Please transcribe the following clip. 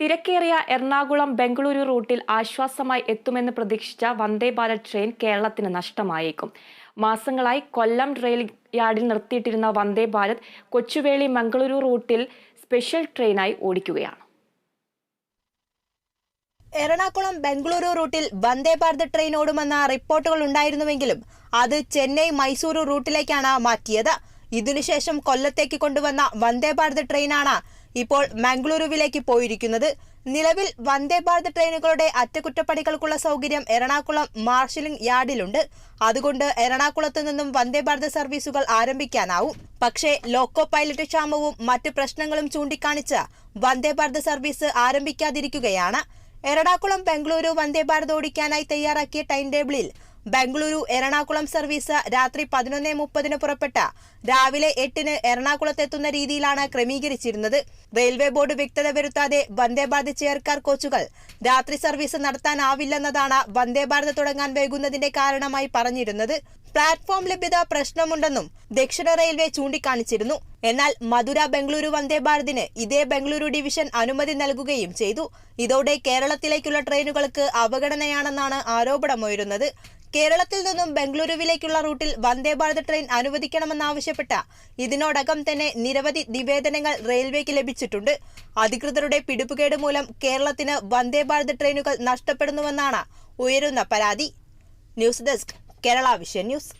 തിരക്കേറിയ എറണാകുളം ബംഗളൂരു റൂട്ടിൽ ആശ്വാസമായി എത്തുമെന്ന് പ്രതീക്ഷിച്ച വന്ദേ ഭാരത് ട്രെയിൻ കേരളത്തിന് നഷ്ടമായേക്കും. മാസങ്ങളായി കൊല്ലം റെയിൽ യാർഡിൽ നിർത്തിയിട്ടിരുന്ന വന്ദേ ഭാരത് കൊച്ചുവേളി മംഗളൂരു റൂട്ടിൽ സ്പെഷ്യൽ ട്രെയിനായി ഓടിക്കുകയാണ്. എറണാകുളം ബംഗളൂരു റൂട്ടിൽ വന്ദേ ഭാരത് ട്രെയിൻ ഓടുമെന്ന റിപ്പോർട്ടുകൾ ഉണ്ടായിരുന്നുവെങ്കിലും അത് ചെന്നൈ മൈസൂരു റൂട്ടിലേക്കാണ് മാറ്റിയത്. ഇതിനുശേഷം കൊല്ലത്തേക്ക് കൊണ്ടുവന്ന വന്ദേ ഭാരത് ട്രെയിനാണ് ഇപ്പോൾ മംഗളൂരുവിലേക്ക് പോയിരിക്കുന്നത്. നിലവിൽ വന്ദേ ഭാരത് ട്രെയിനുകളുടെ അറ്റകുറ്റപ്പണികൾക്കുള്ള സൗകര്യം എറണാകുളം മാർഷലിംഗ് യാർഡിലുണ്ട്. അതുകൊണ്ട് എറണാകുളത്ത് നിന്നും വന്ദേ ഭാരത് സർവീസുകൾ ആരംഭിക്കാനാവും. പക്ഷേ ലോക്കോ പൈലറ്റ് ക്ഷാമവും മറ്റ് പ്രശ്നങ്ങളും ചൂണ്ടിക്കാണിച്ച് വന്ദേ ഭാരത് സർവീസ് ആരംഭിക്കാതിരിക്കുകയാണ്. എറണാകുളം ബംഗളൂരു വന്ദേ ഭാരത് ഓടിക്കാനായി തയ്യാറാക്കിയ ടൈം ടേബിളിൽ ബംഗളൂരു എറണാകുളം സർവീസ് രാത്രി പതിനൊന്നേ മുപ്പതിന് പുറപ്പെട്ട രാവിലെ എട്ടിന് എറണാകുളത്തെത്തുന്ന രീതിയിലാണ് ക്രമീകരിച്ചിരുന്നത്. റെയിൽവേ ബോർഡ് വ്യക്തത വരുത്താതെ വന്ദേ ഭാരത് ചെയർകാർ കോച്ചുകൾ രാത്രി സർവീസ് നടത്താനാവില്ലെന്നതാണ് വന്ദേ ഭാരത് തുടങ്ങാൻ വൈകുന്നതിന്റെ കാരണമായി പറഞ്ഞിരുന്നത്. പ്ലാറ്റ്ഫോം ലഭ്യത പ്രശ്നമുണ്ടെന്നും ദക്ഷിണ റെയിൽവേ ചൂണ്ടിക്കാണിച്ചിരുന്നു. എന്നാൽ മധുര ബംഗളൂരു വന്ദേ ഭാരതിന് ഇതേ ബംഗളൂരു ഡിവിഷൻ അനുമതി നൽകുകയും ചെയ്തു. ഇതോടെ കേരളത്തിലേക്കുള്ള ട്രെയിനുകൾക്ക് അവഗണനയാണെന്നാണ് ആരോപണമുയരുന്നത് കേരളത്തിൽ നിന്നും ബംഗളൂരുവിലേക്കുള്ള റൂട്ടിൽ വന്ദേ ഭാരത് ട്രെയിൻ അനുവദിക്കണമെന്നാവശ്യപ്പെട്ട ഇതിനോടകം തന്നെ നിരവധി നിവേദനങ്ങൾ റെയിൽവേക്ക് ലഭിച്ചിട്ടുണ്ട്. അധികൃതരുടെ പിടിപ്പുകേട് മൂലം കേരളത്തിന് വന്ദേ ഭാരത് ട്രെയിനുകൾ നഷ്ടപ്പെടുന്നുവെന്നാണ് ഉയരുന്ന പരാതി. News desk Kerala vision news.